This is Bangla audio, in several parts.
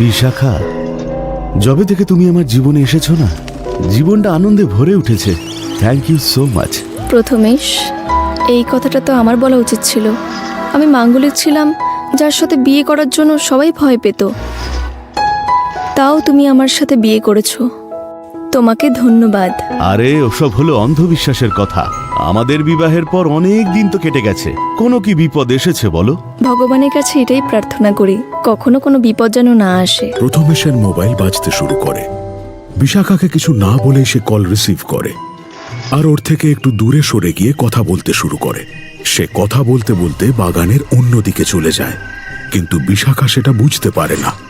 বিশাখা, যবে থেকে তুমি আমার জীবনে এসেছ না, জীবনটা আনন্দে ভরে উঠেছে। Thank you so much Prathamesh, এই কথাটা তো আমার বলা উচিত ছিল। আমি মাঙ্গলিক ছিলাম, যার সাথে বিয়ে করার জন্য সবাই ভয় পেত। তাও তুমি আমার সাথে বিয়ে করেছ। তোমাকে ধন্যবাদ। আরে ওসব হলো অন্ধবিশ্বাসের কথা। আমাদের বিবাহের পর অনেক দিন তো কেটে গেছে। কোনো কি বিপদ এসেছে বলো? ভগবানের কাছে এটাই প্রার্থনা করি কখনো কোনো বিপদ যেন না আসে। প্রথমেশের মোবাইল বাজতে শুরু করে। বিশাখাকে কিছু না বলেই সে কল রিসিভ করে। আর ওর থেকে একটু দূরে সরে গিয়ে কথা বলতে শুরু করে। সে কথা বলতে বলতে বাগানের অন্যদিকে চলে যায়। কিন্তু বিশাখা সেটা বুঝতে পারে না।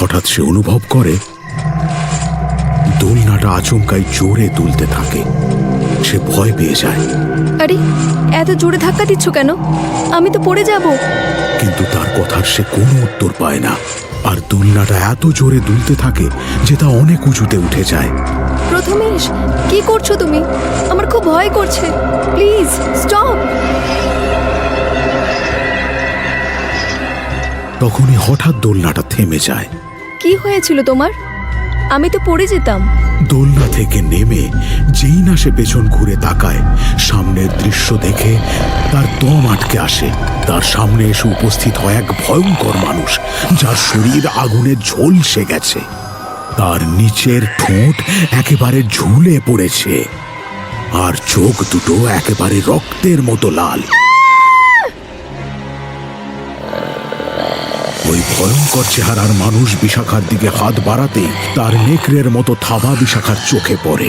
হঠাৎ সে অনুভব করে দোলনাটা আচমকাই জোরে দুলতে থাকে। সে ভয় পেয়ে যায়। আরে এত জোরে ধাক্কা দিচ্ছ কেন? আমি তো পড়ে যাব। কিন্তু তার কথার সে কোনো উত্তর পায় না। আর দোলনাটা এত জোরে দুলতে থাকে যে তা অনেক উঁচুতে উঠে যায়। প্রথমেশ কি করছ তুমি? আমার খুব ভয় করছে। Please stop! তখনই হঠাৎ দোলনাটা থেমে যায়। কি হয়েছিল তোমার? আমি তো পড়ে যেতাম। দোলনা থেকে নেমে যেই না সে পেছন ঘুরে তাকায়, সামনের দৃশ্য দেখে তার দম আটকে আসে। তার সামনে এসে উপস্থিত হয় এক ভয়ঙ্কর মানুষ, যার শরীর আগুনে ঝলসে গেছে। তার নিচের ঠোঁট একেবারে ঝুলে পড়েছে। আর চোখ দুটো একেবারে রক্তের মতো লাল। ওই ভয়ঙ্কর চেহারার মানুষ বিশাখার দিকে হাত বাড়াতেই তার নেকড়ের মতো থাবা বিশাখার চোখে পড়ে,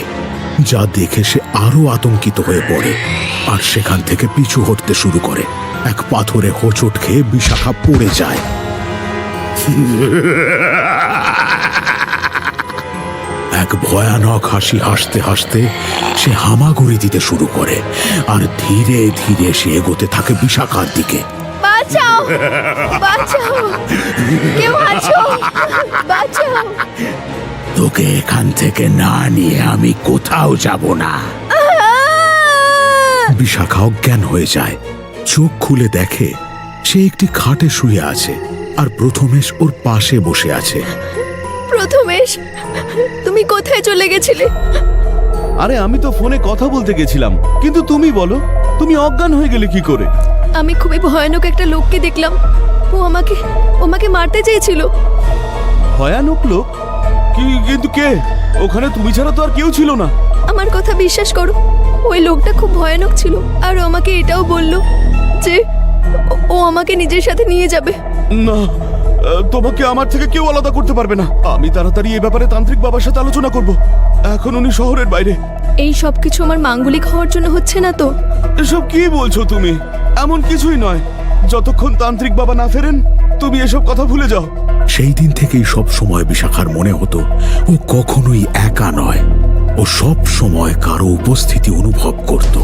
যা দেখে সে আরও আতঙ্কিত হয়ে পড়ে আর সেখান থেকে পিছু হটতে শুরু করে। এক পাথরে হোঁচট খেয়ে বিশাখা পড়ে যায়। এক ভয়ানক হাসি হাসতে হাসতে সে হামাগুড়ি দিতে শুরু করে আর ধীরে ধীরে সে এগোতে থাকে বিশাখার দিকে। বাঁচাও বাঁচাও। কেউ আছো? বাঁচাও। তোকে এখান থেকে না নিয়ে আমি কোথাও যাব না। বিশাখা অজ্ঞান হয়ে যায়। চোখ খুলে দেখে সে একটি খাটে শুয়ে আছে আর প্রথমেশ ওর পাশে বসে আছে। প্রথমেশ তুমি কোথায় চলে গেছিলে? আরে আমি তো ফোনে কথা বলতে গেছিলাম কিন্তু তুমি বলো তুমি অজ্ঞান হয়ে গেলে কি করে? আমি খুবই ভয়ানক একটা লোককে দেখলাম। ও আমাকে ও আমাকে মারতে চেয়েছিল। ভয়ানক লোক? কি কিন্তু কে? ওখানে তুমি ছাড়া তো আর কেউ ছিল না। আমার কথা বিশ্বাস করো ওই লোকটা খুব ভয়ানক ছিল আর আমাকে এটাও বলল যে ও- আমাকে নিজের সাথে নিয়ে যাবে। না তোমাকে আমার থেকে কেউ আলাদা করতে পারবে না। আমি তাড়াতাড়ি এ ব্যাপারে তান্ত্রিক বাবার সাথে আলোচনা করব। এখন উনি শহরের বাইরে। এই সব কিছু আমার মাঙ্গলিক হওয়ার জন্য হচ্ছে না তো। এসব কি বলছো তুমি? এমন কিছুই নয়। যতক্ষণ তান্ত্রিক বাবা না ফেরেন তুমি এসব কথা ভুলে যাও। সেই দিন থেকেই সব সময় বিশাখার মনে হতো ও কখনোই একা নয়। ও সব সময় কারও উপস্থিতি অনুভব করত।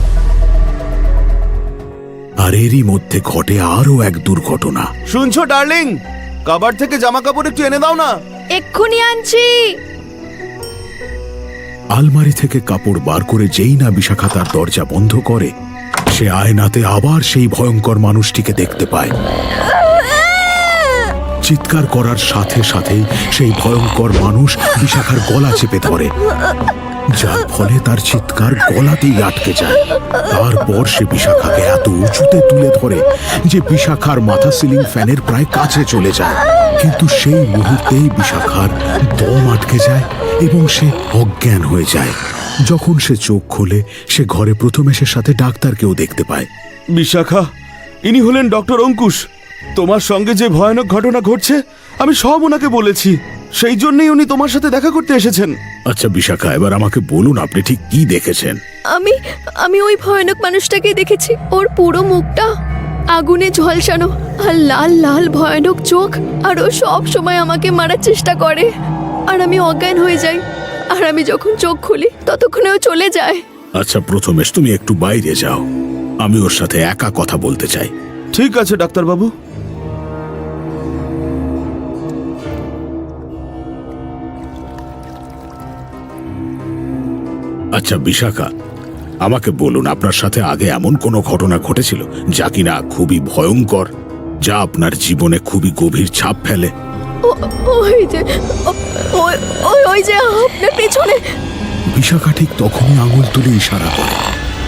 আর এরই মধ্যে ঘটে আরও এক দুর্ঘটনা। শুনছো ডার্লিং? কাবার থেকে জামা কাপড় একটু এনে দাও না। এক্ষুনি আনছি। আলমারি থেকে কাপড় বার করে যেই না বিশাখা তার দরজা বন্ধ করে সে আয়নাতে আবার সেই ভয়ঙ্কর মানুষটিকে দেখতে পায়। চিৎকার করার সাথে সাথেই সেই ভয়ঙ্কর মানুষ বিশাখার গলা চেপে ধরে। যার ফলে তার চিৎকার গলাতেই আটকে যায়। তারপর সে বিশাখাকে এত উঁচুতে তুলে ধরে যে বিশাখার মাথা সিলিং ফ্যানের প্রায় কাছে চলে যায়। কিন্তু সেই মুহূর্তেই বিশাখার দম আটকে যায় এবং সে অজ্ঞান হয়ে যায়। যখন সে চোখ খোলে, সে ঘরে প্রথমে সে সাথে ডাক্তারকেও দেখতে পায়। বিশাখা, ইনি হলেন ডক্টর অঙ্কুশ। তোমার সঙ্গে যে ভয়ানক ঘটনা ঘটছে আমি সব ওনাকে বলেছি। সেই জন্যই উনি তোমার সাথে দেখা করতে এসেছেন। আচ্ছা বিশাখা এবার আমাকে বলুন আপনি ঠিক কি দেখেছেন। আমি আমি ওই ভয়ানক মানুষটাকে দেখেছি। ওর পুরো মুখটা আগুনে ঝলসানো আর লাল লাল ভয়ানক চোখ আর ও সব সময় আমাকে মারার চেষ্টা করে। আর আমি অজ্ঞান হয়ে যাই আর আমি যখন চোখ খুলি ততক্ষণে ও চলে যায়। আচ্ছা প্রথমেশ তুমি একটু বাইরে যাও। আমি ওর সাথে একা কথা বলতে চাই। ঠিক আছে ডাক্তারবাবু। আচ্ছা বিশাখা আমাকে বলুন আপনার সাথে আগে এমন কোনো ঘটনা ঘটেছিল যা কিনা খুবই ভয়ঙ্কর যা আপনার জীবনে খুবই গভীর ছাপ ফেলে? ওই যে ও- ওই- ওই ওই যে আপনার পেছনে। বিশাখা ঠিক তখনই আঙুল তুলে ইশারা করে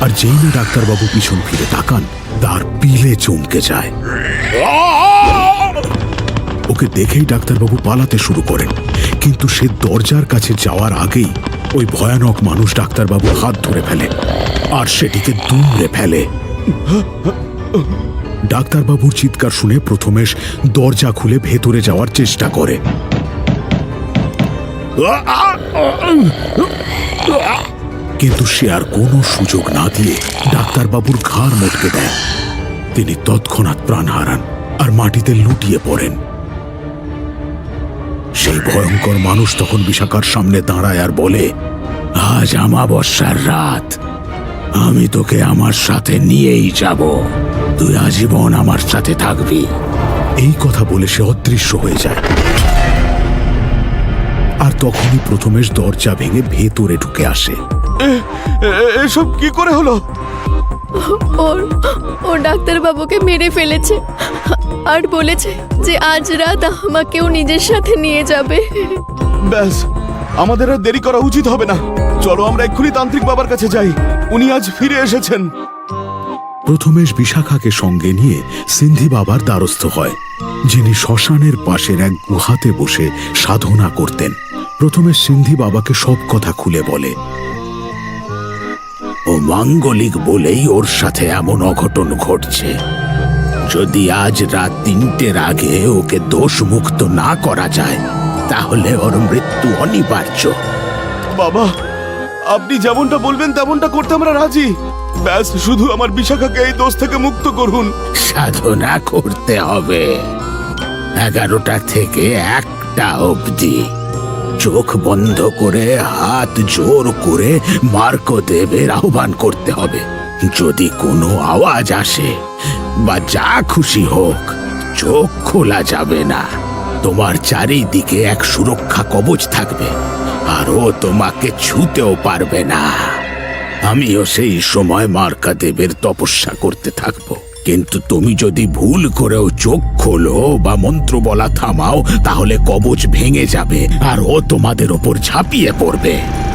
আর যেই না ডাক্তারবাবু পিছন ফিরে তাকান তার পিলে চমকে যায়। ওকে দেখেই ডাক্তারবাবু পালাতে শুরু করেন কিন্তু সে দরজার কাছে যাওয়ার আগেই ওই ভয়ানক মানুষ ডাক্তারবাবুর হাত ধরে ফেলে আর সেটিকে দুমড়ে ফেলে। ডাক্তারবাবুর চিৎকার শুনে প্রথমেশ দরজা খুলে ভেতরে যাওয়ার চেষ্টা করে। কিন্তু সে আর কোনো সুযোগ না দিয়ে ডাক্তারবাবুর ঘাড় মটকে দেয়। তিনি তৎক্ষণাৎ প্রাণ হারান আর মাটিতে লুটিয়ে পড়েন। সেই ভয়ঙ্কর মানুষ তখন বিশাখার সামনে দাঁড়ায় আর বলে আজ আমাবস্যার রাত। আমি তোকে আমার সাথে নিয়েই যাব। তুই আজীবন আমার সাথে থাকবি। এই কথা বলে সে অদৃশ্য হয়ে যায়। আর তখনই প্রথমেশ দরজা ভেঙে ভেতরে ঢুকে আসে। এসব কি করে হলো? ওর ও ডাক্তারবাবুকে মেরে ফেলেছে। আর বলেছে যে আজ রাত আমাকেও নিজের সাথে নিয়ে যাবে। ব্যাস আমাদের আর দেরি করা উচিত হবে না। চলো আমরা এক্ষুনি তান্ত্রিক বাবার কাছে যাই। উনি আজ ফিরে এসেছেন। প্রথমেশ বিশাখাকে সঙ্গে নিয়ে সিন্ধি বাবার দ্বারস্থ হয় যিনি শ্মশানের পাশের এক গুহাতে বসে সাধনা করতেন। প্রথমে সিন্ধি বাবাকে সব কথা খুলে বলে ও মাঙ্গলিক বলেই ওর সাথে এমন অঘটন ঘটছে। যদি আজ রাত তিনটের আগে ওকে দোষ মুক্ত না করা যায় তাহলে ওর মৃত্যু অনিবার্য। বাবা আপনি যেমনটা বলবেন তেমনটা করতে আমরা রাজি। ব্যাস শুধু আমার বিশাখাকে এই দোষ থেকে মুক্ত করুন। সাধনা করতে হবে। এগারোটা থেকে একটা অবধি। চোখ বন্ধ করে হাত জোর করে মার্কদেবের আহ্বান করতে হবে। যদি কোনো আওয়াজ আসে বা যা খুশি হোক, চোখ খোলা যাবে না। তোমার চারিদিকে এক সুরক্ষা কবচ থাকবে, আর ও তোমাকে ছুতেও পারবে না। আমিও সেই সময় মার্কা দেবের তপস্যা করতে থাকব। কিন্তু তুমি যদি ভুল করেও চোখ খোলো বা মন্ত্র বলা থামাও, তাহলে কবচ ভেঙে যাবে, আর ও তোমাদের ওপর ঝাঁপিয়ে পড়বে।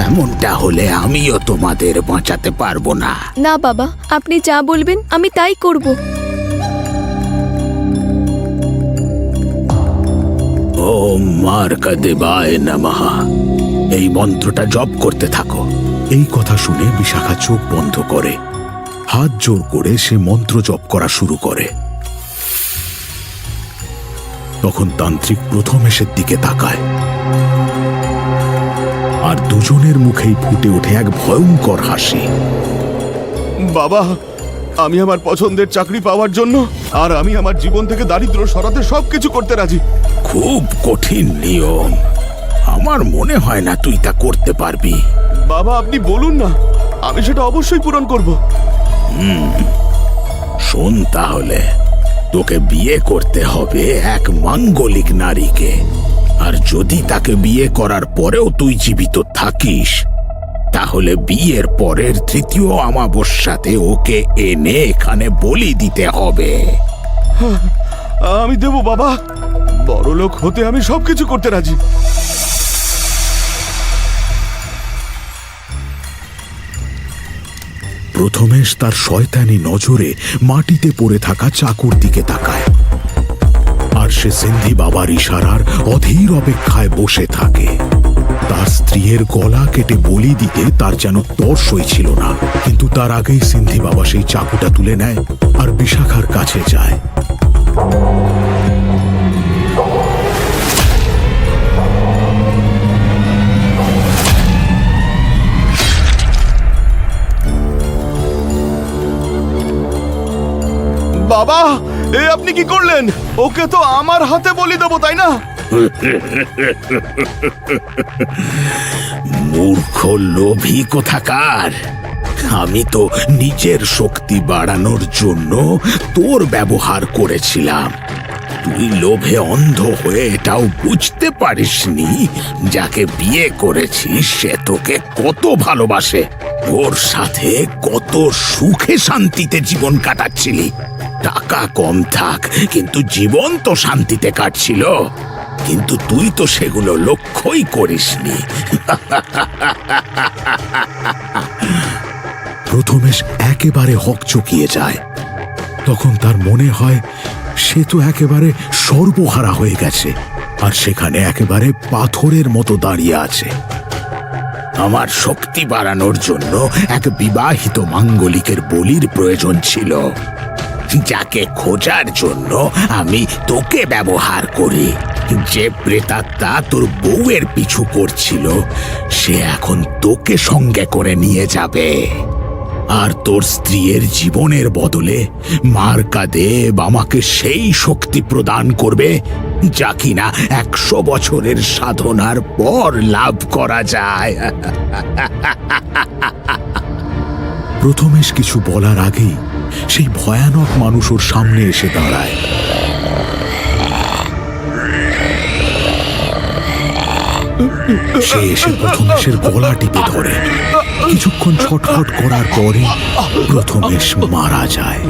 এমনটা হলে আমিও তোমাদের বাঁচাতে পারব না। না বাবা, আপনি যা বলবেন আমি তাই করব। ও মার্কা দেবায় নমঃ। এই মন্ত্রটা জপ করতে থাকো। এই কথা শুনে বিশাখা চোখ বন্ধ করে, হাত জোর করে সে মন্ত্র জপ করা শুরু করে। তখন তান্ত্রিক প্রথমেশের দিকে তাকায়। আর দুজনের মুখেই ফুটে ওঠে এক ভয়ঙ্কর হাসি। বাবা আমি আমার পছন্দের চাকরি পাওয়ার জন্য আর আমি আমার জীবন থেকে দারিদ্র সরাতে সবকিছু করতে রাজি। খুব কঠিন নিয়ম আমার মনে হয় না তুই তা করতে পারবি। বাবা আপনি বলুন না। আমি সেটা অবশ্যই পূরণ করব। শোন তাহলে। তোকে বিয়ে করতে হবে এক মাঙ্গলিক নারীকে। আর যদি তাকে বিয়ে করার পরেও তুই জীবিত থাকিস তাহলে বিয়ের পরের তৃতীয় আমাবস্যাতে ওকে এনে এখানে বলি দিতে হবে। আমি দেব বাবা। বড় লোক হতে আমি সবকিছু করতে রাজি। প্রথমেশ তার শয়তানি নজরে মাটিতে পড়ে থাকা চাকুর দিকে তাকায়। আর সে সিন্ধি বাবার ইশারার অধীর অপেক্ষায় বসে থাকে। তার স্ত্রীর গলা কেটে বলি দিতে তার যেন তর্সই ছিল না। কিন্তু তার আগেই সিন্ধি বাবা সেই চাকুটা তুলে নেয় আর বিশাখার কাছে যায়। বাবা, এ আপনি কি করলেন? ওকে তো আমার হাতে বলি দেবো, তাই না? মূর্খ লোভী কোথাকার? আমি তো নিজের শক্তি বাড়ানোর জন্য তোর ব্যবহার করেছিলাম। তুই লোভে অন্ধ হয়ে এটাও বুঝতে পারিসনি, যাকে বিয়ে করেছিস সে তোকে কত ভালোবাসে। ওর সাথে কত সুখে শান্তিতে জীবন কাটাচ্ছিলি। টাকা কম থাক, কিন্তু জীবন তো শান্তিতে কাটছিল। কিন্তু তুই তো সেগুলো লক্ষ্যই করিসনি। প্রথমেশ একেবারে হক চকিয়ে যায়। তখন তার মনে হয় সে তো একেবারে সর্বহারা হয়ে গেছে, আর সেখানে একেবারে পাথরের মতো দাঁড়িয়ে আছে। আমার শক্তি বাড়ানোর জন্য এক বিবাহিত মাঙ্গলিকের বলির প্রয়োজন ছিল। যাকে খোঁজার জন্য আমি তোকে ব্যবহার করি। যে প্রেতাত্মা তোর বউয়ের পিছু করছিল, সে এখন তোকে সঙ্গে করে নিয়ে যাবে। আর তোর স্ত্রীর জীবনের বদলে মার্কা দেব আমাকে সেই শক্তি প্রদান করবে, যা কিনা একশো বছরের সাধনার পর লাভ করা যায়। প্রথমেশ কিছু বলার আগেই সেই ভয়ানক মানুষ ওর সামনে এসে দাঁড়ায়। সে এসে প্রথমেশের গলা টিপে ধরে। কিছুক্ষণ ছটফট করার পরে প্রথমেশ মারা যায়।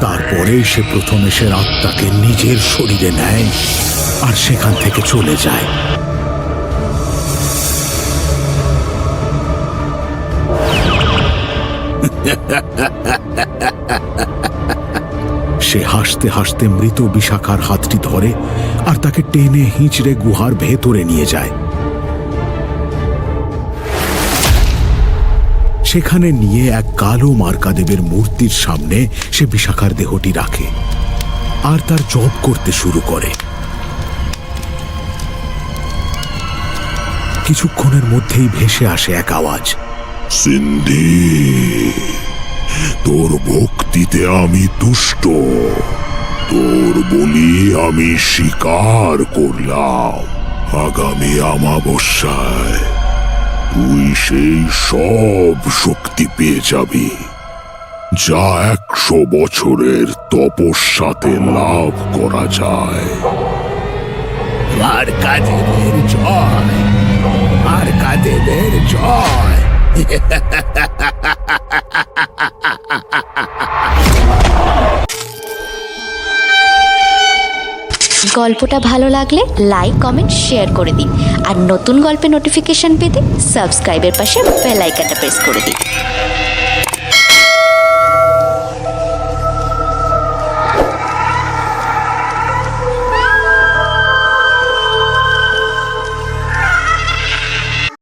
তারপরে সে প্রথমেশের আত্মাকে নিজের শরীরে নেয় আর সেখান থেকে চলে যায়। সে হাসতে হাসতে মৃত বিশাখার হাতটি ধরে আর তাকে টেনে হিঁচড়ে গুহার ভেতরে নিয়ে যায়। সেখানে নিয়ে এক কালো মার্কাদেবের মূর্তির সামনে সে বিশাখার দেহটি রাখে আর তার জব করতে শুরু করে। কিছুক্ষণের মধ্যেই ভেসে আসে এক আওয়াজ। সিন্ধি, তোর ভক্তিতে আমি তুষ্ট। তোর বলি আমি স্বীকার করলাম আগামী আমাবস্যায় তুই সেই সব শক্তি পেয়ে যাবি, যা একশো বছরের তপস্যাতে লাভ করা যায়। আর মার্কাদেবের জয় মার্কাদেবের জয়। গল্পটা ভালো লাগলে লাইক কমেন্ট শেয়ার করে দিন। আর নতুন গল্পের নোটিফিকেশন পেতে সাবস্ক্রাইবের পাশে বেল আইকনটা প্রেস করে দিন।